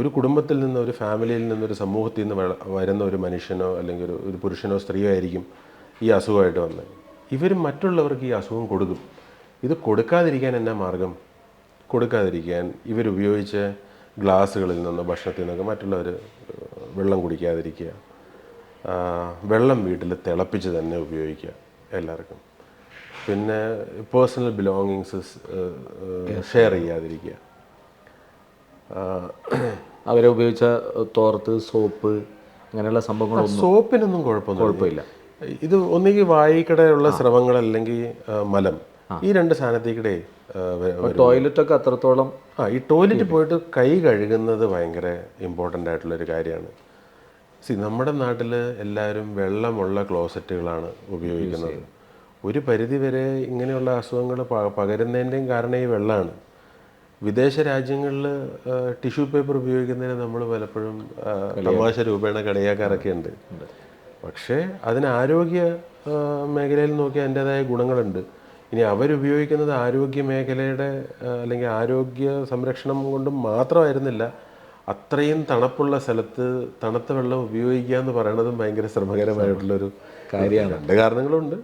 ഒരു കുടുംബത്തിൽ നിന്ന് ഒരു ഫാമിലിയിൽ നിന്ന് ഒരു സമൂഹത്തിൽ നിന്ന് വരുന്ന ഒരു മനുഷ്യനോ അല്ലെങ്കിൽ ഒരു ഒരു പുരുഷനോ സ്ത്രീയോ ആയിരിക്കും ഈ അസുഖമായിട്ട് വന്നത് ഇവർ മറ്റുള്ളവർക്ക് ഈ അസുഖം കൊടുക്കും. ഇത് കൊടുക്കാതിരിക്കാൻ എന്നാ മാർഗം? കൊടുക്കാതിരിക്കാൻ ഇവരുപയോഗിച്ച ഗ്ലാസ്സുകളിൽ നിന്ന് ഭക്ഷണത്തിൽ നിന്നൊക്കെ മറ്റുള്ളവർ വെള്ളം കുടിക്കാതിരിക്കുക വെള്ളം വീട്ടിൽ തിളപ്പിച്ച് തന്നെ ഉപയോഗിക്കുക എല്ലാവർക്കും. പിന്നെ പേഴ്സണൽ ബിലോങ്ങിങ്സ് ഷെയർ ചെയ്യാതിരിക്കുക. ആ, അവരെ ഉപയോഗിച്ച തോർത്ത് സോപ്പ് അങ്ങനെയുള്ള സംഭവങ്ങളൊന്നും സോപ്പിനൊന്നും കുഴപ്പമൊന്നും കുഴപ്പമില്ല. ഇത് ഒന്നുകിൽ വായിക്കടയുള്ള സ്രവങ്ങൾ അല്ലെങ്കിൽ മലം. ഈ രണ്ട് സാധനത്തേക്കിടെ ടോയ്ലറ്റൊക്കെ അത്രത്തോളം ആ ഈ ടോയ്ലറ്റ് പോയിട്ട് കൈ കഴുകുന്നത് ഭയങ്കര ഇമ്പോർട്ടന്റ് ആയിട്ടുള്ള ഒരു കാര്യമാണ്. സി നമ്മുടെ നാട്ടിൽ എല്ലാവരും വെള്ളമുള്ള ക്ലോസറ്റുകളാണ് ഉപയോഗിക്കുന്നത്. ഒരു പരിധി വരെ ഇങ്ങനെയുള്ള അസുഖങ്ങൾ പകരുന്നതിന്റെയും കാരണം ഈ വെള്ളമാണ്. വിദേശ രാജ്യങ്ങളിൽ ടിഷ്യൂ പേപ്പർ ഉപയോഗിക്കുന്നതിന് നമ്മൾ പലപ്പോഴും തമാശ രൂപേണ കളിയാക്കാറൊക്കെ ഉണ്ട്. പക്ഷേ അതിന് ആരോഗ്യ മേഖലയിൽ നോക്കി അതിന്റെതായ ഗുണങ്ങളുണ്ട്. ഇനി അവരുപയോഗിക്കുന്നത് ആരോഗ്യ മേഖലയുടെ അല്ലെങ്കിൽ ആരോഗ്യ സംരക്ഷണം കൊണ്ട് മാത്രമായിരുന്നില്ല അത്രയും തണുപ്പുള്ള സ്ഥലത്ത് തണുത്ത വെള്ളം ഉപയോഗിക്കുക എന്ന് പറയുന്നതും ഭയങ്കര ശ്രമകരമായിട്ടുള്ളൊരു കാര്യമാണ്. രണ്ട് കാരണങ്ങളുണ്ട്.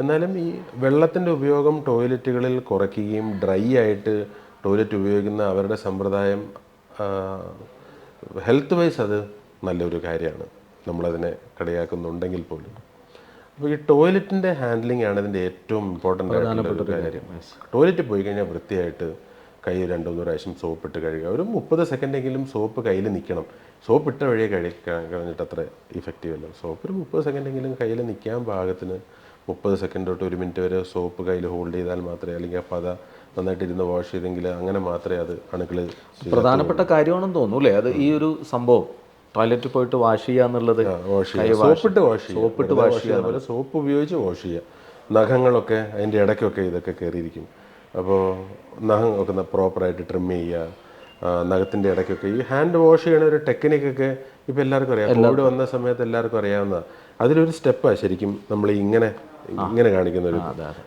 എന്നാലും ഈ വെള്ളത്തിന്റെ ഉപയോഗം ടോയ്ലറ്റുകളിൽ കുറയ്ക്കുകയും ഡ്രൈ ആയിട്ട് ടോയ്ലറ്റ് ഉപയോഗിക്കുന്ന അവരുടെ സമ്പ്രദായം ഹെൽത്ത് വൈസ് അത് നല്ലൊരു കാര്യമാണ്. നമ്മളതിനെ കളിയാക്കുന്നുണ്ടെങ്കിൽ പോലും. അപ്പോൾ ഈ ടോയ്ലറ്റിന്റെ ഹാൻഡ്ലിംഗ് ആണ് ഇതിന്റെ ഏറ്റവും ഇമ്പോർട്ടന്റ് ആയിട്ടുള്ള ഒരു കാര്യം. ടോയ്ലറ്റ് പോയി കഴിഞ്ഞാൽ വൃത്തിയായിട്ട് കൈ രണ്ടു മൂന്ന് പ്രാവശ്യം സോപ്പ് ഇട്ട് കഴുകുക. ഒരു മുപ്പത് സെക്കൻഡെങ്കിലും സോപ്പ് കയ്യിൽ നിൽക്കണം. സോപ്പ് ഇട്ട വഴിയെ കഴി കഴിഞ്ഞിട്ട് കളഞ്ഞിട്ട് അത്ര ഇഫക്റ്റീവ് അല്ല. സോപ്പ് ഒരു മുപ്പത് സെക്കൻഡെങ്കിലും കയ്യിൽ നിൽക്കാൻ പാകത്തിന് മുപ്പത് സെക്കൻഡ് തൊട്ട് ഒരു മിനിറ്റ് വരെ സോപ്പ് കയ്യിൽ ഹോൾഡ് ചെയ്താൽ മാത്രമേ അല്ലെങ്കിൽ ആ പത നന്നായിട്ട് ഇരുന്ന് വാഷ് ചെയ്തെങ്കിൽ അങ്ങനെ മാത്രമേ അത് അണുക്കൾ പ്രധാനപ്പെട്ട കാര്യമാണെന്ന് തോന്നുന്നു അല്ലേ? അത് ഈ ഒരു സംഭവം. ടോയ്ലറ്റിൽ പോയിട്ട് വാഷ് ചെയ്യുക എന്നുള്ളത് സോപ്പിട്ട് വാഷ് ചെയ്യുക. സോപ്പിട്ട് വാഷ് ചെയ്യുക അതുപോലെ സോപ്പ് ഉപയോഗിച്ച് വാഷ് ചെയ്യുക. നഖങ്ങളൊക്കെ അതിന്റെ ഇടയ്ക്കൊക്കെ ഇതൊക്കെ കയറിയിരിക്കും. അപ്പോൾ നഖം ഒക്കെ പ്രോപ്പറായിട്ട് ട്രിം ചെയ്യുക. നഖത്തിന്റെ ഇടയ്ക്കൊക്കെ ഈ ഹാൻഡ് വാഷ് ചെയ്യണ ഒരു ടെക്നിക്കൊക്കെ ഇപ്പോൾ എല്ലാവർക്കും അറിയാം. കോവിഡ് വന്ന സമയത്ത് എല്ലാവർക്കും അറിയാവുന്നതാണ്. അതിലൊരു സ്റ്റെപ്പാണ് ശരിക്കും നമ്മൾ ഇങ്ങനെ ഇങ്ങനെ കാണിക്കുന്ന ഒരു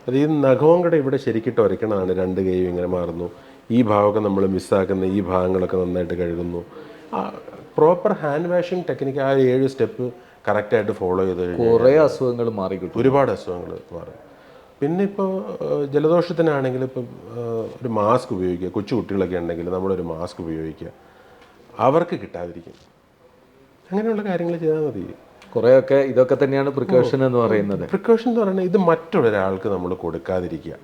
അത് ഈ നഖവും കൂടെ ഇവിടെ ശരിക്കിട്ട് ഉരയ്ക്കണതാണ് രണ്ട് കൈയും ഇങ്ങനെ മാറുന്നു. ഈ ഭാഗമൊക്കെ നമ്മൾ മിസ്സാക്കുന്ന ഈ ഭാഗങ്ങളൊക്കെ നന്നായിട്ട് കഴുകുന്നു. പ്രോപ്പർ ഹാൻഡ് വാഷിംഗ് ടെക്നിക്ക് ആ ഏഴ് സ്റ്റെപ്പ് കറക്റ്റായിട്ട് ഫോളോ ചെയ്ത് കുറേ അസുഖങ്ങൾ മാറി കിട്ടും ഒരുപാട് അസുഖങ്ങൾ മാറും. പിന്നെ ഇപ്പോൾ ജലദോഷത്തിനാണെങ്കിൽ ഇപ്പം ഒരു മാസ്ക് ഉപയോഗിക്കുക. കൊച്ചു കുട്ടികളൊക്കെ ഉണ്ടെങ്കിൽ നമ്മളൊരു മാസ്ക് ഉപയോഗിക്കുക. അവർക്ക് കിട്ടാതിരിക്കും. അങ്ങനെയുള്ള കാര്യങ്ങൾ ചെയ്താൽ മതി. കുറേയൊക്കെ ഇതൊക്കെ തന്നെയാണ് പ്രിക്കോഷൻ എന്ന് പറയുന്നത്. പ്രിക്കോഷൻ എന്ന് പറയുന്നത് ഇത് മറ്റൊരാൾക്ക് നമ്മൾ കൊടുക്കാതിരിക്കുക.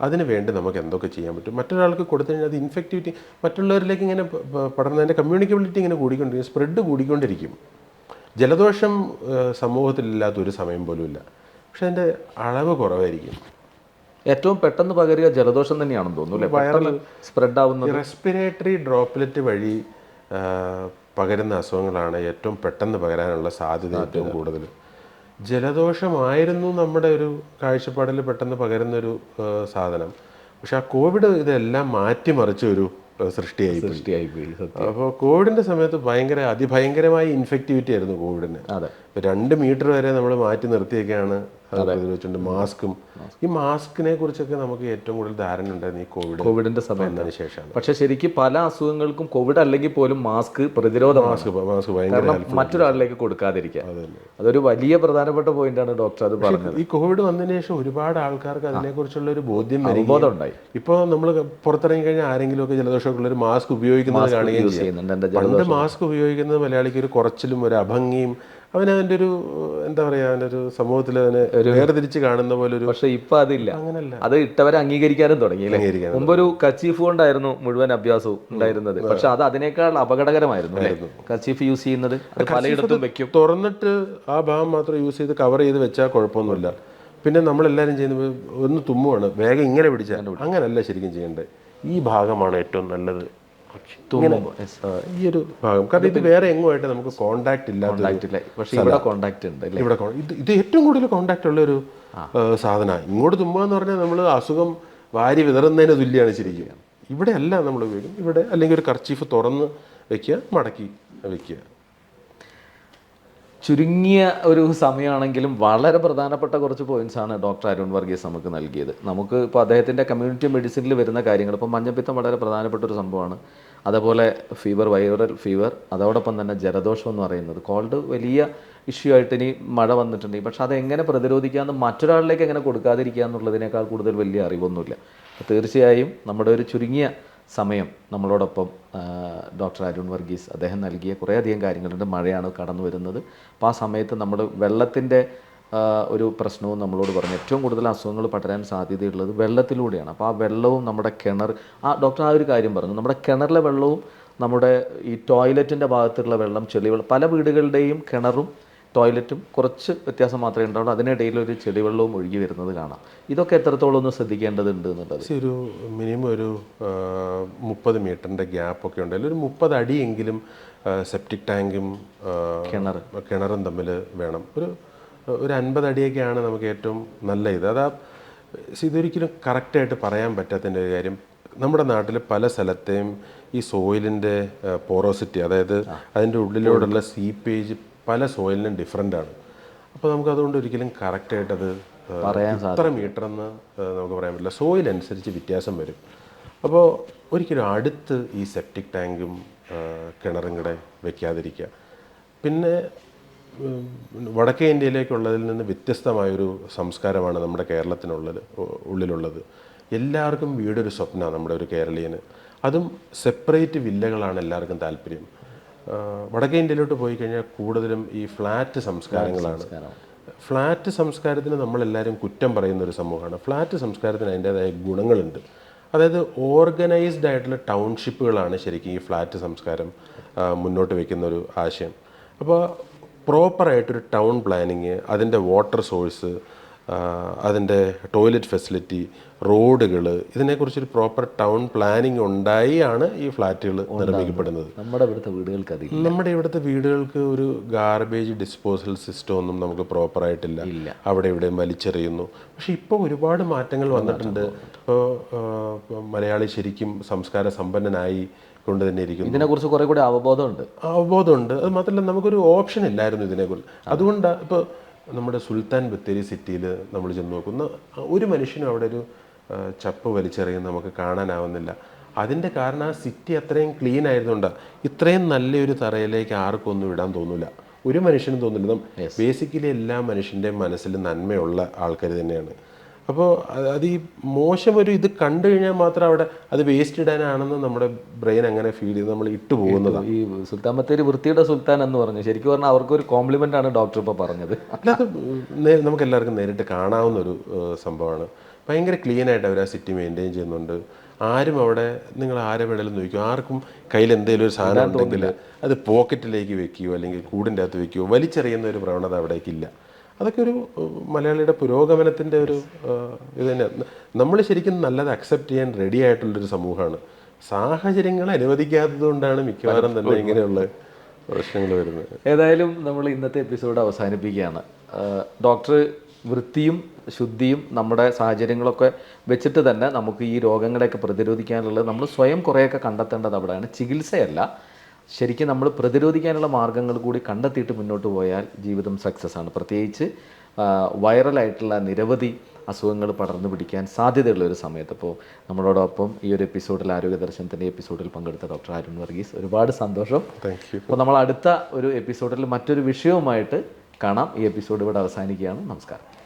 അതിന് വേണ്ടി നമുക്ക് എന്തൊക്കെ ചെയ്യാൻ പറ്റും? മറ്റൊരാൾക്ക് കൊടുത്തു കഴിഞ്ഞാൽ അത് ഇൻഫെക്റ്റിവിറ്റി മറ്റുള്ളവരിലേക്ക് ഇങ്ങനെ പടർന്നതിന്റെ കമ്മ്യൂണിക്കബിലിറ്റി ഇങ്ങനെ കൂടിക്കൊണ്ടിരിക്കും സ്പ്രെഡ് കൂടിക്കൊണ്ടിരിക്കും. ജലദോഷം സമൂഹത്തിൽ സമൂഹത്തിലില്ലാത്ത ഒരു സമയം പോലും ഇല്ല. പക്ഷെ അതിന്റെ അളവ് കുറവായിരിക്കും. ഏറ്റവും പെട്ടെന്ന് പകരുക ജലദോഷം തന്നെയാണെന്ന് തോന്നുന്നു പെട്ടെന്ന് സ്പ്രെഡ് ആവുന്നത്. റെസ്പിറേറ്ററി ഡ്രോപ്ലെറ്റ് വഴി പകരുന്ന അസുഖങ്ങളാണ് ഏറ്റവും പെട്ടെന്ന് പകരാനുള്ള സാധ്യത ഏറ്റവും കൂടുതൽ. ജലദോഷമായിരുന്നു നമ്മുടെ ഒരു കാഴ്ചപ്പാടിൽ പെട്ടെന്ന് പകരുന്നൊരു സാധനം. പക്ഷെ ആ കോവിഡ് ഇതെല്ലാം മാറ്റിമറിച്ച ഒരു സൃഷ്ടിയായി സൃഷ്ടിയായി പോയി. അപ്പോൾ കോവിഡിന്റെ സമയത്ത് ഭയങ്കര അതിഭയങ്കരമായ ഇൻഫെക്ടിവിറ്റി ആയിരുന്നു കോവിഡിന്. അതെ. രണ്ട് മീറ്റർ വരെ നമ്മൾ മാറ്റി നിർത്തിയൊക്കെയാണ് പ്രതിരോധിച്ചുകൊണ്ട് മാസ്കും. ഈ മാസ്കിനെ കുറിച്ചൊക്കെ നമുക്ക് ഏറ്റവും കൂടുതൽ ധാരണ ഉണ്ടായിരുന്നു ഈ കോവിഡ് കോവിഡിന്റെ സമയത്തിന് ശേഷം ശേഷമാണ്. പക്ഷെ ശരിക്കും പല അസുഖങ്ങൾക്കും കോവിഡ് അല്ലെങ്കിൽ പോലും മാസ്ക് പ്രതിരോധ മാസ്ക് മാസ്ക് മറ്റൊരാളിലേക്ക് കൊടുക്കാതിരിക്കുക. അതൊരു വലിയ പ്രധാനപ്പെട്ട പോയിന്റ് ആണ് ഡോക്ടർ അത് പറഞ്ഞത്. ഈ കോവിഡ് വന്നതിന് ശേഷം ഒരുപാട് ആൾക്കാർക്ക് അതിനെക്കുറിച്ചുള്ള ഒരു ബോധ്യം അവബോധം ഉണ്ടായി ഇപ്പോൾ നമ്മൾ പുറത്തിറങ്ങി കഴിഞ്ഞാൽ ആരെങ്കിലും ഒക്കെ ജലദോഷമൊക്കെ ഉള്ള ഒരു മാസ്ക് ഉപയോഗിക്കുന്നത് കാണുകയും ചെയ്യുന്നുണ്ട്. പണ്ട് മാസ്ക് ഉപയോഗിക്കുന്നത് മലയാളിക്ക് ഒരു കുറച്ചിലും ഒരു അഭംഗിയും അവൻ അതിന്റെ ഒരു എന്താ പറയാ അവന്റെ ഒരു സമൂഹത്തിൽ അവനെ വേർതിരിച്ച് കാണുന്ന പോലെ ഒരു പക്ഷെ ഇപ്പൊ അതില്ല. അങ്ങനല്ല. അത് ഇട്ടവരെ അംഗീകരിക്കാനും തുടങ്ങി അല്ലേ? അംഗീകരിക്കാനും മുമ്പൊരു കച്ചീഫ് കൊണ്ടായിരുന്നു മുഴുവൻ അഭ്യാസവും ഉണ്ടായിരുന്നത്. പക്ഷെ അത് അതിനേക്കാൾ അപകടകരമായിരുന്നു കച്ചീഫ് യൂസ് ചെയ്യുന്നത് പലയിടത്തും വെക്കും. തുറന്നിട്ട് ആ ഭാഗം മാത്രം യൂസ് ചെയ്ത് കവർ ചെയ്ത് വെച്ചാൽ കുഴപ്പമൊന്നുമില്ല. പിന്നെ നമ്മളെല്ലാവരും ചെയ്യുന്നത് ഒന്ന് തുമ്മുവാണ്. വേഗം ഇങ്ങനെ പിടിച്ചാൽ അങ്ങനല്ല ശരിക്കും ചെയ്യേണ്ടത്. ഈ ഭാഗമാണ് ഏറ്റവും നല്ലത്. Yes. ആ, ഈ ഒരു ഭാഗം കാരണം ഇത് വേറെ എങ്ങുമായിട്ട് നമുക്ക് കോണ്ടാക്ട് ഇല്ല. പക്ഷെ ഇവിടെ കോണ്ടാക്ട് ഉണ്ട് ഇവിടെ ഇത് ഇത് ഏറ്റവും കൂടുതൽ കോണ്ടാക്ട് ഉള്ള ഒരു സാധനമാണ്. ഇങ്ങോട്ട് തുമ്മുക എന്ന് പറഞ്ഞാൽ നമ്മൾ അസുഖം വാരി വിതറുന്നതിന് തുല്യമാണ് ശരിക്കും. ഇവിടെ അല്ല നമ്മൾ ഉപയോഗിക്കും ഇവിടെ അല്ലെങ്കിൽ ഒരു കർച്ചീഫ് തുറന്ന് വെക്കുക മടക്കി വെക്കുക. ചുരുങ്ങിയ ഒരു സമയമാണെങ്കിലും വളരെ പ്രധാനപ്പെട്ട കുറച്ച് പോയിന്റ്സ് ആണ് ഡോക്ടർ അരുൺ വർഗീസ് നമുക്ക് നൽകിയത്. നമുക്ക് ഇപ്പോൾ അദ്ദേഹത്തിന്റെ കമ്മ്യൂണിറ്റി മെഡിസിനിൽ വരുന്ന കാര്യങ്ങൾ ഇപ്പോൾ മഞ്ഞപ്പിത്തം വളരെ പ്രധാനപ്പെട്ട ഒരു സംഭവമാണ്. അതേപോലെ ഫീവർ വൈറൽ ഫീവർ അതോടൊപ്പം തന്നെ ജലദോഷം എന്ന് പറയുന്നത്. കോൾഡ് വലിയ ഇഷ്യൂ ആയിട്ട് ഇനി മഴ വന്നിട്ടുണ്ട് പക്ഷെ അതെങ്ങനെ പ്രതിരോധിക്കാമെന്ന് മറ്റൊരാളിലേക്ക് എങ്ങനെ കൊടുക്കാതിരിക്കുക എന്നുള്ളതിനേക്കാൾ കൂടുതൽ വലിയ അറിവൊന്നുമില്ല. തീർച്ചയായും നമ്മുടെ ഒരു ചുരുങ്ങിയ സമയം നമ്മളോടൊപ്പം ഡോക്ടർ അരുൺ വർഗീസ് അദ്ദേഹം നൽകിയ കുറേയധികം കാര്യങ്ങളുണ്ട്. മഴയാണ് കടന്നു വരുന്നത് അപ്പോൾ ആ സമയത്ത് നമ്മൾ വെള്ളത്തിന്റെ ഒരു പ്രശ്നവും നമ്മളോട് പറഞ്ഞു. ഏറ്റവും കൂടുതൽ അസുഖങ്ങൾ പടരാൻ സാധ്യതയുള്ളത് വെള്ളത്തിലൂടെയാണ്. അപ്പോൾ ആ വെള്ളവും നമ്മുടെ കിണർ ആ ഡോക്ടർ ആ ഒരു കാര്യം പറഞ്ഞു. നമ്മുടെ കിണറിലെ വെള്ളവും നമ്മുടെ ഈ ടോയ്ലറ്റിന്റെ ഭാഗത്തുള്ള വെള്ളം ചെളിവെള്ളം പല വീടുകളുടെയും കിണറും ടോയ്ലറ്റും കുറച്ച് വ്യത്യാസം മാത്രമേ ഉണ്ടാവുള്ളൂ. അതിനിടയിൽ ഒരു ചെളിവെള്ളവും ഒഴുകി വരുന്നത് കാണാം. ഇതൊക്കെ എത്രത്തോളം ഒന്ന് ശ്രദ്ധിക്കേണ്ടതുണ്ട് എന്നുള്ളത്? ഒരു മിനിമം ഒരു മുപ്പത് മീറ്ററിന്റെ ഗ്യാപ്പൊക്കെ ഉണ്ടെങ്കിൽ ഒരു മുപ്പത് അടിയെങ്കിലും സെപ്റ്റിക് ടാങ്കും കിണർ. കിണറും തമ്മിൽ വേണം. ഒരു ഒരു അൻപത് അടിയൊക്കെയാണ് നമുക്ക് ഏറ്റവും നല്ല ഇത് അതാ ഇതൊരിക്കലും കറക്റ്റായിട്ട് പറയാൻ പറ്റാത്തതിന്റെ ഒരു കാര്യം. നമ്മുടെ നാട്ടിൽ പല സ്ഥലത്തെയും ഈ സോയിലിന്റെ പോറോസിറ്റി അതായത് അതിന്റെ ഉള്ളിലൂടെയുള്ള സീപ്പേജ് പല സോയിലിനും ഡിഫറെന്റ് ആണ്. അപ്പോൾ നമുക്ക് അതുകൊണ്ട് ഒരിക്കലും കറക്റ്റായിട്ട് അത് ഇത്ര മീറ്റർ എന്ന് നമുക്ക് പറയാൻ പറ്റില്ല. സോയിൽ അനുസരിച്ച് വ്യത്യാസം വരും. അപ്പോൾ ഒരിക്കലും അടുത്ത് ഈ സെപ്റ്റിക് ടാങ്കും കിണറും കൂടെ വെക്കാതിരിക്കുക. പിന്നെ വടക്കേ ഇന്ത്യയിലേക്കുള്ളതിൽ നിന്ന് വ്യത്യസ്തമായൊരു സംസ്കാരമാണ് നമ്മുടെ കേരളത്തിനുള്ളത് ഉള്ളിലുള്ളത്. എല്ലാവർക്കും വീടൊരു സ്വപ്നമാണ് നമ്മുടെ ഒരു കേരളീയന്. അതും സെപ്പറേറ്റ് വില്ലകളാണ് എല്ലാവർക്കും താല്പര്യം. വടക്കേ ഇന്ത്യയിലോട്ട് പോയി കഴിഞ്ഞാൽ കൂടുതലും ഈ ഫ്ലാറ്റ് സംസ്കാരങ്ങളാണ്. ഫ്ലാറ്റ് സംസ്കാരത്തിന് നമ്മളെല്ലാവരും കുറ്റം പറയുന്ന ഒരു സമൂഹമാണ്. ഫ്ലാറ്റ് സംസ്കാരത്തിന് അതിന്റേതായ ഗുണങ്ങളുണ്ട്. അതായത് ഓർഗനൈസ്ഡ് ആയിട്ടുള്ള ടൗൺഷിപ്പുകളാണ് ശരിക്കും ഈ ഫ്ലാറ്റ് സംസ്കാരം മുന്നോട്ട് വയ്ക്കുന്ന ഒരു ആശയം. അപ്പോൾ പ്രോപ്പറായിട്ടൊരു ടൗൺ പ്ലാനിങ് അതിന്റെ വാട്ടർ സോഴ്സ് അതിന്റെ ടോയ്ലറ്റ് ഫെസിലിറ്റി റോഡുകൾ ഇതിനെക്കുറിച്ചൊരു പ്രോപ്പർ ടൗൺ പ്ലാനിങ് ഉണ്ടായിയാണ് ഈ ഫ്ലാറ്റുകൾ നിർമ്മിക്കപ്പെടുന്നത്. നമ്മുടെ ഇവിടുത്തെ വീടുകൾക്ക് അതില്ല നമ്മുടെ ഇവിടുത്തെ വീടുകൾക്ക് ഒരു ഗാർബേജ് ഡിസ്പോസൽ സിസ്റ്റം ഒന്നും നമുക്ക് പ്രോപ്പറായിട്ടില്ല. അവിടെ ഇവിടെ വലിച്ചെറിയുന്നു. പക്ഷെ ഇപ്പോൾ ഒരുപാട് മാറ്റങ്ങൾ വന്നിട്ടുണ്ട്. ഇപ്പോൾ മലയാളി ശരിക്കും സംസ്കാര സമ്പന്നനായി കൊണ്ട് തന്നെ ഇരിക്കുന്നു. ഇതിനെക്കുറിച്ച് കുറെ കൂടി അവബോധമുണ്ട്. അവബോധമുണ്ട്. അത് മാത്രമല്ല നമുക്കൊരു ഓപ്ഷൻ ഇല്ലായിരുന്നു ഇതിനെക്കുറിച്ച്. അതുകൊണ്ട് ഇപ്പോൾ നമ്മുടെ സുൽത്താൻ ബത്തേരി സിറ്റിയിൽ നമ്മൾ ചെന്ന് നോക്കുന്ന. ഒരു മനുഷ്യനും അവിടെ ഒരു ചപ്പ് വലിച്ചെറിയുന്ന നമുക്ക് കാണാനാവുന്നില്ല. അതിന്റെ കാരണം ആ സിറ്റി അത്രയും ക്ലീൻ ആയതുകൊണ്ട് ഇത്രയും നല്ലൊരു തറയിലേക്ക് ആർക്കും ഒന്നും ഇടാൻ തോന്നില്ല ഒരു മനുഷ്യനും തോന്നില്ല. ബേസിക്കലി എല്ലാ മനുഷ്യന്റെയും മനസ്സിൽ നന്മയുള്ള ആൾക്കാർ തന്നെയാണ്. അപ്പോൾ അത് ഈ മോശം ഒരു ഇത് കണ്ടു കഴിഞ്ഞാൽ മാത്രം അവിടെ അത് വേസ്റ്റ് ഇടാനാണെന്ന് നമ്മുടെ ബ്രെയിൻ അങ്ങനെ ഫീൽ ചെയ്ത് നമ്മൾ ഇട്ടു പോകുന്നതാണ് ഈ സുൽത്താൻ ബത്തേരി വൃത്തിയുടെ സുൽത്താൻ എന്ന് പറഞ്ഞു ശരിക്കും പറഞ്ഞാൽ അവർക്ക് ഒരു കോംപ്ലിമെന്റ് ആണ് ഡോക്ടർ ഇപ്പോൾ പറഞ്ഞത്. അല്ലാതെ നമുക്ക് എല്ലാവർക്കും നേരിട്ട് കാണാവുന്ന ഒരു സംഭവമാണ്. ഭയങ്കര ക്ലീൻ ആയിട്ട് അവർ ആ സിറ്റി മെയിന്റെയിൻ ചെയ്യുന്നുണ്ട്. ആരും അവിടെ നിങ്ങൾ ആരെ വേണേലും നോക്കിയോ ആർക്കും കയ്യിൽ എന്തെങ്കിലും ഒരു സാധനം ഉണ്ടെങ്കിൽ അത് പോക്കറ്റിലേക്ക് വെക്കുകയോ അല്ലെങ്കിൽ കൂടിന്റെ അകത്ത് വെക്കുകയോ വലിച്ചെറിയുന്ന ഒരു പ്രവണത അവിടേക്കില്ല. അതൊക്കെ ഒരു മലയാളിയുടെ പുരോഗമനത്തിന്റെ ഒരു ഇത് തന്നെയാണ് നമ്മൾ ശരിക്കും നല്ലത് അക്സെപ്റ്റ് ചെയ്യാൻ റെഡി ആയിട്ടുള്ളൊരു സമൂഹമാണ്. സാഹചര്യങ്ങൾ അനുവദിക്കാത്തത് കൊണ്ടാണ് മിക്കവാറും തന്നെ ഇങ്ങനെയുള്ള പ്രശ്നങ്ങൾ വരുന്നത്. ഏതായാലും നമ്മൾ ഇന്നത്തെ എപ്പിസോഡ് അവസാനിപ്പിക്കുകയാണ്. ഡോക്ടർ വൃത്തിയും ശുദ്ധിയും നമ്മുടെ സാഹചര്യങ്ങളൊക്കെ വെച്ചിട്ട് തന്നെ നമുക്ക് ഈ രോഗങ്ങളെയൊക്കെ പ്രതിരോധിക്കാനുള്ളത് നമ്മൾ സ്വയം കുറേയൊക്കെ കണ്ടെത്തേണ്ടത് അവിടെയാണ്. ചികിത്സയല്ല ശരിക്കും നമ്മൾ പ്രതിരോധിക്കാനുള്ള മാർഗങ്ങൾ കൂടി കണ്ടെത്തിയിട്ട് മുന്നോട്ട് പോയാൽ ജീവിതം സക്സസ് ആണ്. പ്രത്യേകിച്ച് വൈറലായിട്ടുള്ള നിരവധി അസുഖങ്ങൾ പടർന്നു പിടിക്കാൻ സാധ്യതയുള്ള ഒരു സമയത്ത്. അപ്പോൾ നമ്മളോടൊപ്പം ഈ ഒരു എപ്പിസോഡിൽ ആരോഗ്യ ദർശനത്തിന്റെ എപ്പിസോഡിൽ പങ്കെടുത്ത ഡോക്ടർ അരുൺ വർഗീസ് ഒരുപാട് സന്തോഷം. താങ്ക് യു അപ്പോൾ നമ്മൾ അടുത്ത ഒരു എപ്പിസോഡിൽ മറ്റൊരു വിഷയവുമായിട്ട് കാണാം. ഈ എപ്പിസോഡ് ഇവിടെ അവസാനിക്കുകയാണ്. നമസ്കാരം.